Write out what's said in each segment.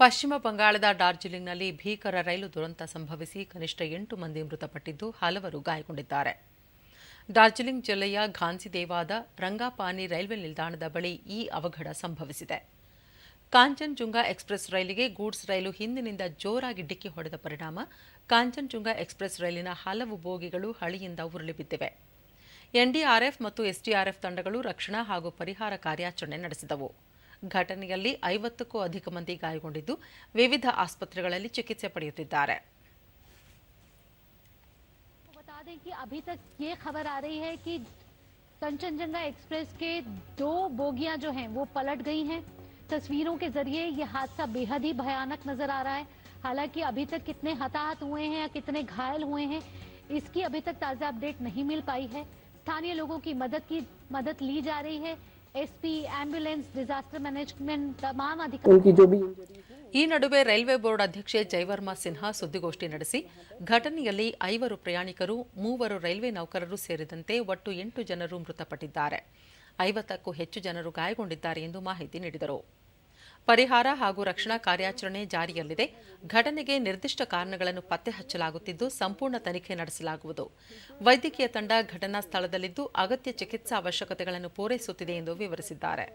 ಪಶ್ಚಿಮ ಬಂಗಾಳದ ಡಾರ್ಜಿಲಿಂಗ್ನಲ್ಲಿ ಭೀಕರ ರೈಲು ದುರಂತ ಸಂಭವಿಸಿ ಕನಿಷ್ಠ ಎಂಟು ಮಂದಿ ಮೃತಪಟ್ಟಿದ್ದು ಹಲವರು ಗಾಯಗೊಂಡಿದ್ದಾರೆ. ಡಾರ್ಜಿಲಿಂಗ್ ಜಿಲ್ಲೆಯ ಘಾನ್ಸಿದೇವಾದ ರಂಗಾಪಾನಿ ರೈಲ್ವೆ ನಿಲ್ದಾಣದ ಬಳಿ ಈ ಅವಘಡ ಸಂಭವಿಸಿದೆ. ಕಾಂಚನ್ಜುಂಗ ಎಕ್ಸ್ಪ್ರೆಸ್ ರೈಲಿಗೆ ಗೂಡ್ಸ್ ರೈಲು ಹಿಂದಿನಿಂದ ಜೋರಾಗಿ ಡಿಕ್ಕಿ ಹೊಡೆದ ಪರಿಣಾಮ ಕಾಂಚನ್ಜುಂಗ ಎಕ್ಸ್ಪ್ರೆಸ್ ರೈಲಿನ ಹಲವು ಬೋಗಿಗಳು ಹಳಿಯಿಂದ ಉರುಳಿಬಿದ್ದಿವೆ ಎನ್ಡಿಆರ್ಎಫ್ ಮತ್ತು ಎಸ್ಡಿಆರ್ಎಫ್ ತಂಡಗಳು ರಕ್ಷಣಾ ಹಾಗೂ ಪರಿಹಾರ ಕಾರ್ಯಾಚರಣೆ ನಡೆಸಿದವು. ಘಟನೆಯಲ್ಲಿ ಐವತ್ತಕ್ಕೂ ಅಧಿಕ ಮಂದಿ ಗಾಯಗೊಂಡಿದ್ದು ವಿವಿಧ ಆಸ್ಪತ್ರೆಗಳಲ್ಲಿ ಚಿಕಿತ್ಸೆ ಪಡೆಯುತ್ತಿದ್ದಾರೆ बता दें कि अभी तक ये खबर आ रही है कि कंचनजंगा एक्सप्रेस के दो बोगियां जो हैं वो पलट गई हैं तस्वीरों के जरिए ये हादसा बेहद ही भयानक नजर आ रहा है हालांकि अभी तक कितने हताहत हुए हैं या कितने घायल हुए हैं इसकी अभी तक ताजा अपडेट नहीं मिल पाई है स्थानीय लोगों की मदद की मदद ली जा रही है एसपी एम्बुलेंस डिजास्टर मैनेजमेंट तमाम अधिकारी उनकी जो भी इंजरी ಈ ನಡುವೆ ರೈಲ್ವೆ ಬೋರ್ಡ್ ಅಧ್ಯಕ್ಷೆ ಜೈವರ್ಮಾ ಸಿನ್ಹಾ ಸುದ್ದಿಗೋಷ್ಠಿ ನಡೆಸಿ ಘಟನೆಯಲ್ಲಿ ಐವರು ಪ್ರಯಾಣಿಕರು ಮೂವರು ರೈಲ್ವೆ ನೌಕರರು ಸೇರಿದಂತೆ ಒಟ್ಟು ಎಂಟು ಜನರು ಮೃತಪಟ್ಟಿದ್ದಾರೆ ಐವತ್ತಕ್ಕೂ ಹೆಚ್ಚು ಜನರು ಗಾಯಗೊಂಡಿದ್ದಾರೆ ಎಂದು ಮಾಹಿತಿ ನೀಡಿದರು ಪರಿಹಾರ ಹಾಗೂ ರಕ್ಷಣಾ ಕಾರ್ಯಾಚರಣೆ ಜಾರಿಯಲ್ಲಿದೆ ಘಟನೆಗೆ ನಿರ್ದಿಷ್ಟ ಕಾರಣಗಳನ್ನು ಪತ್ತೆ ಹಚ್ಚಲಾಗುತ್ತಿದ್ದು ಸಂಪೂರ್ಣ ತನಿಖೆ ನಡೆಸಲಾಗುವುದು ವೈದ್ಯಕೀಯ ತಂಡ ಘಟನಾ ಸ್ಥಳದಲ್ಲಿದ್ದು ಅಗತ್ಯ ಚಿಕಿತ್ಸಾ ಅವಶ್ಯಕತೆಗಳನ್ನು ಪೂರೈಸುತ್ತಿದೆ ಎಂದು ವಿವರಿಸಿದ್ದಾರೆ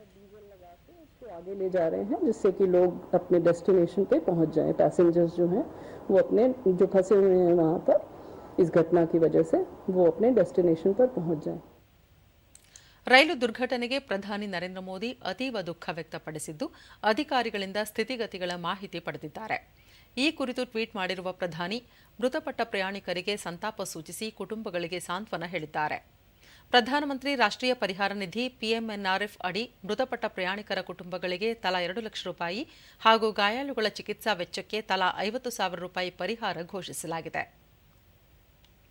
उसको आगे ले जा रहे हैं जिससे कि लोग अपने डेस्टिनेशन पे पहुंच जाएं पैसेंजर्स जो हैं वो अपने जो फंसे हुए हैं वहाँ पर इस घटना की वजह से वो अपने डेस्टिनेशन पर पहुंच जाएं ರೈಲು ದುರ್ಘಟನೆಗೆ ಪ್ರಧಾನಿ ನರೇಂದ್ರ ಮೋದಿ ಅತೀವ ದುಃಖ ವ್ಯಕ್ತಪಡಿಸಿದ್ದು, ಅಧಿಕಾರಿಗಳಿಂದ ಸ್ಥಿತಿಗತಿಗಳ ಮಾಹಿತಿ ಪಡೆದಿದ್ದಾರೆ. ಈ ಕುರಿತು ಟ್ವೀಟ್ ಮಾಡಿರುವ ಪ್ರಧಾನಿ, ಮೃತಪಟ್ಟ ಪ್ರಯಾಣಿಕರಿಗೆ ಸಂತಾಪ ಸೂಚಿಸಿ ಕುಟುಂಬಗಳಿಗೆ ಸಾಂತ್ವನ ಹೇಳಿದ್ದಾರೆ. ಪ್ರಧಾನಮಂತ್ರಿ ರಾಷ್ಟ್ರೀಯ ಪರಿಹಾರ ನಿಧಿ ಪಿಎಂಎನ್ಆರ್ಎಫ್ ಅಡಿ ಮೃತಪಟ್ಟ ಪ್ರಯಾಣಿಕರ ಕುಟುಂಬಗಳಿಗೆ ತಲಾ ಎರಡು ಲಕ್ಷ ರೂಪಾಯಿ ಹಾಗೂ ಗಾಯಾಳುಗಳ ಚಿಕಿತ್ಸಾ ವೆಚ್ಚಕ್ಕೆ ತಲಾ ಐವತ್ತು ಸಾವಿರ ರೂಪಾಯಿ ಪರಿಹಾರ ಘೋಷಿಸಲಾಗಿದೆ.